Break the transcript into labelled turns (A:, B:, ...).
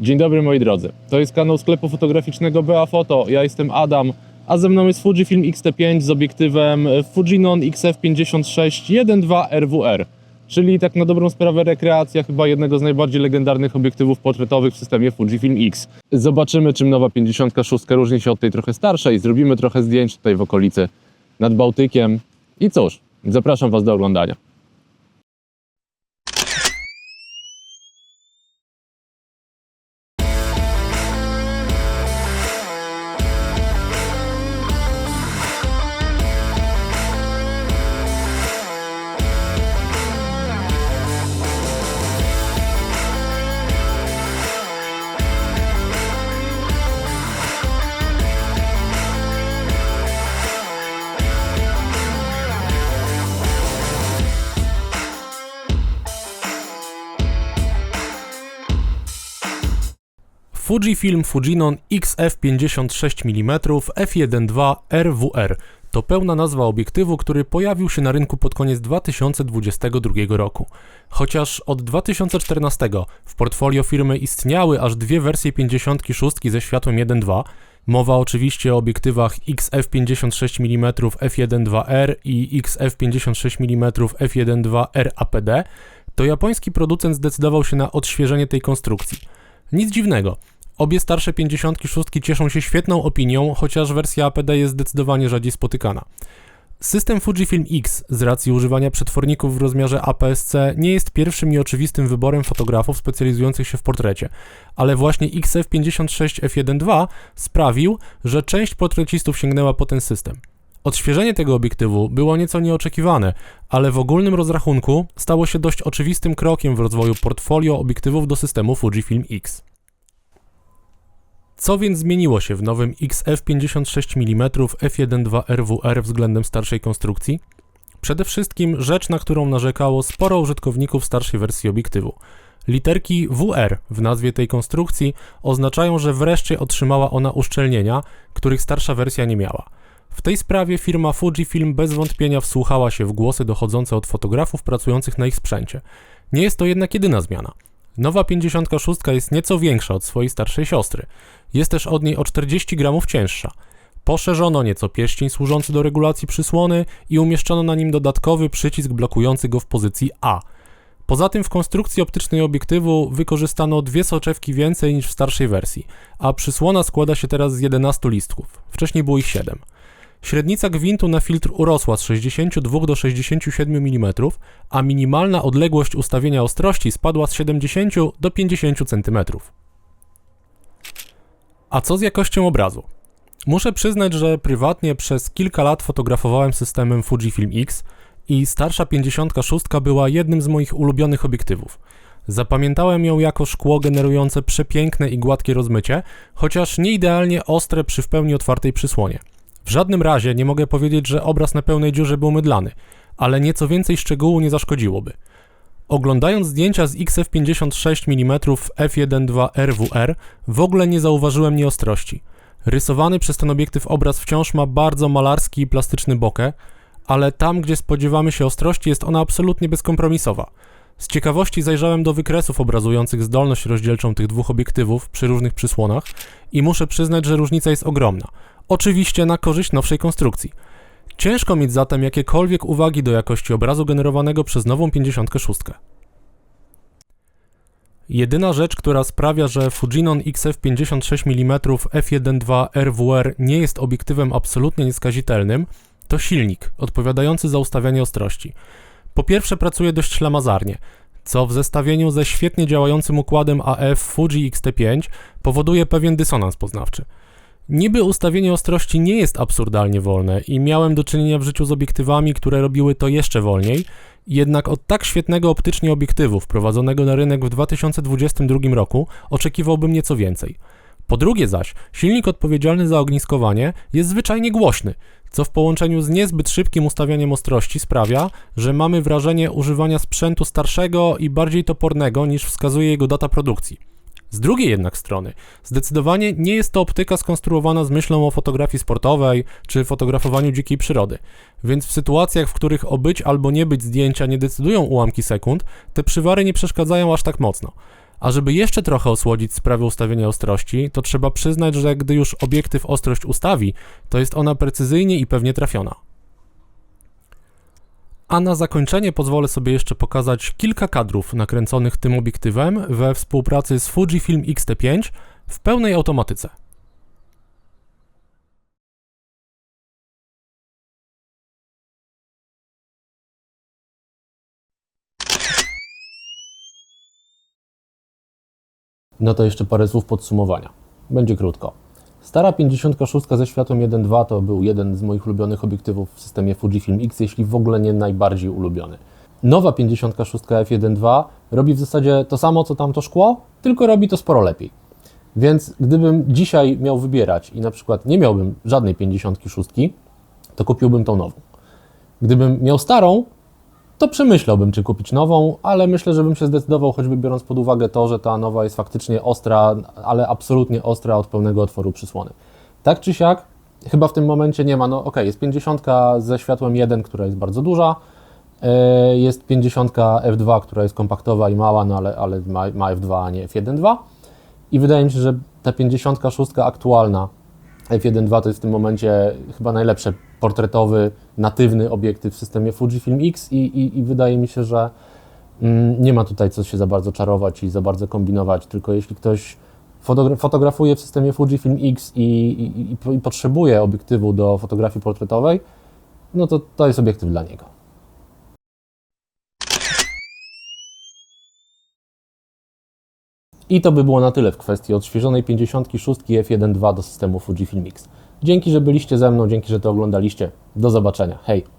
A: Dzień dobry moi drodzy. To jest kanał sklepu fotograficznego Bea Foto. Ja jestem Adam, a ze mną jest Fujifilm X-T5 z obiektywem Fujinon XF56 1.2 RWR. Czyli tak na dobrą sprawę rekreacja chyba jednego z najbardziej legendarnych obiektywów portretowych w systemie Fujifilm X. Zobaczymy czym nowa 56 różni się od tej trochę starszej. Zrobimy trochę zdjęć tutaj w okolicy nad Bałtykiem. I cóż, zapraszam Was do oglądania.
B: Fujifilm Fujinon XF56 mm f1.2 RWR to pełna nazwa obiektywu, który pojawił się na rynku pod koniec 2022 roku. Chociaż od 2014 w portfolio firmy istniały aż dwie wersje 56 ze światłem 1.2, mowa oczywiście o obiektywach XF56 mm f1.2R i XF56 mm f1.2 RAPD, to japoński producent zdecydował się na odświeżenie tej konstrukcji. Nic dziwnego. Obie starsze 56 cieszą się świetną opinią, chociaż wersja APD jest zdecydowanie rzadziej spotykana. System Fujifilm X z racji używania przetworników w rozmiarze APS-C nie jest pierwszym i oczywistym wyborem fotografów specjalizujących się w portrecie, ale właśnie XF56 f1.2 sprawił, że część portrecistów sięgnęła po ten system. Odświeżenie tego obiektywu było nieco nieoczekiwane, ale w ogólnym rozrachunku stało się dość oczywistym krokiem w rozwoju portfolio obiektywów do systemu Fujifilm X. Co więc zmieniło się w nowym XF56 mm f1.2 RWR względem starszej konstrukcji? Przede wszystkim rzecz, na którą narzekało sporo użytkowników starszej wersji obiektywu. Literki WR w nazwie tej konstrukcji oznaczają, że wreszcie otrzymała ona uszczelnienia, których starsza wersja nie miała. W tej sprawie firma Fujifilm bez wątpienia wsłuchała się w głosy dochodzące od fotografów pracujących na ich sprzęcie. Nie jest to jednak jedyna zmiana. Nowa 56 jest nieco większa od swojej starszej siostry. Jest też od niej o 40 gramów cięższa. Poszerzono nieco pierścień służący do regulacji przysłony i umieszczono na nim dodatkowy przycisk blokujący go w pozycji A. Poza tym w konstrukcji optycznej obiektywu wykorzystano dwie soczewki więcej niż w starszej wersji, a przysłona składa się teraz z 11 listków. Wcześniej było ich 7. Średnica gwintu na filtr urosła z 62 do 67 mm, a minimalna odległość ustawienia ostrości spadła z 70 do 50 cm. A co z jakością obrazu? Muszę przyznać, że prywatnie przez kilka lat fotografowałem systemem Fujifilm X i starsza 56 była jednym z moich ulubionych obiektywów. Zapamiętałem ją jako szkło generujące przepiękne i gładkie rozmycie, chociaż nie idealnie ostre przy w pełni otwartej przysłonie. W żadnym razie nie mogę powiedzieć, że obraz na pełnej dziurze był mydlany, ale nieco więcej szczegółu nie zaszkodziłoby. Oglądając zdjęcia z XF56 mm f1.2 RWR w ogóle nie zauważyłem nieostrości. Rysowany przez ten obiektyw obraz wciąż ma bardzo malarski i plastyczny bokeh, ale tam, gdzie spodziewamy się ostrości, jest ona absolutnie bezkompromisowa. Z ciekawości zajrzałem do wykresów obrazujących zdolność rozdzielczą tych dwóch obiektywów przy różnych przysłonach i muszę przyznać, że różnica jest ogromna. Oczywiście na korzyść nowszej konstrukcji. Ciężko mieć zatem jakiekolwiek uwagi do jakości obrazu generowanego przez nową 56. Jedyna rzecz, która sprawia, że Fujinon XF56 mm f1.2 RWR nie jest obiektywem absolutnie nieskazitelnym, to silnik odpowiadający za ustawianie ostrości. Po pierwsze pracuje dość ślamazarnie, co w zestawieniu ze świetnie działającym układem AF Fuji X-T5 powoduje pewien dysonans poznawczy. Niby ustawienie ostrości nie jest absurdalnie wolne i miałem do czynienia w życiu z obiektywami, które robiły to jeszcze wolniej, jednak od tak świetnego optycznie obiektywu wprowadzonego na rynek w 2022 roku oczekiwałbym nieco więcej. Po drugie zaś, silnik odpowiedzialny za ogniskowanie jest zwyczajnie głośny, co w połączeniu z niezbyt szybkim ustawianiem ostrości sprawia, że mamy wrażenie używania sprzętu starszego i bardziej topornego niż wskazuje jego data produkcji. Z drugiej jednak strony, zdecydowanie nie jest to optyka skonstruowana z myślą o fotografii sportowej czy fotografowaniu dzikiej przyrody, więc w sytuacjach, w których o być albo nie być zdjęcia nie decydują ułamki sekund, te przywary nie przeszkadzają aż tak mocno. A żeby jeszcze trochę osłodzić sprawę ustawienia ostrości, to trzeba przyznać, że gdy już obiektyw ostrość ustawi, to jest ona precyzyjnie i pewnie trafiona. A na zakończenie pozwolę sobie jeszcze pokazać kilka kadrów nakręconych tym obiektywem we współpracy z Fujifilm X-T5 w pełnej automatyce.
A: No to jeszcze parę słów podsumowania. Będzie krótko. Stara 56 ze światłem 1.2 to był jeden z moich ulubionych obiektywów w systemie Fujifilm X, jeśli w ogóle nie najbardziej ulubiony. Nowa 56 f1.2 robi w zasadzie to samo co tamto szkło, tylko robi to sporo lepiej. Więc gdybym dzisiaj miał wybierać i na przykład nie miałbym żadnej 56, to kupiłbym tą nową. Gdybym miał starą, to przemyślałbym, czy kupić nową, ale myślę, że bym się zdecydował, choćby biorąc pod uwagę to, że ta nowa jest faktycznie ostra, ale absolutnie ostra od pełnego otworu przysłony. Tak czy siak, chyba w tym momencie nie ma, no ok, jest 50 ze światłem 1, która jest bardzo duża, e, jest 50 f2, która jest kompaktowa i mała, no ale, ale ma, ma f2, a nie f1.2 i wydaje mi się, że ta 56 aktualna f1.2 to jest w tym momencie chyba najlepszy portretowy, natywny obiektyw w systemie Fujifilm X i, i, i wydaje mi się, że mm, nie ma tutaj co się za bardzo czarować i za bardzo kombinować, tylko jeśli ktoś fotogra- fotografuje w systemie Fujifilm X i, i potrzebuje obiektywu do fotografii portretowej, no to to jest obiektyw dla niego. I to by było na tyle w kwestii odświeżonej 56 f1.2 do systemu Fujifilm X. Dzięki, że byliście ze mną, dzięki, że to oglądaliście. Do zobaczenia. Hej!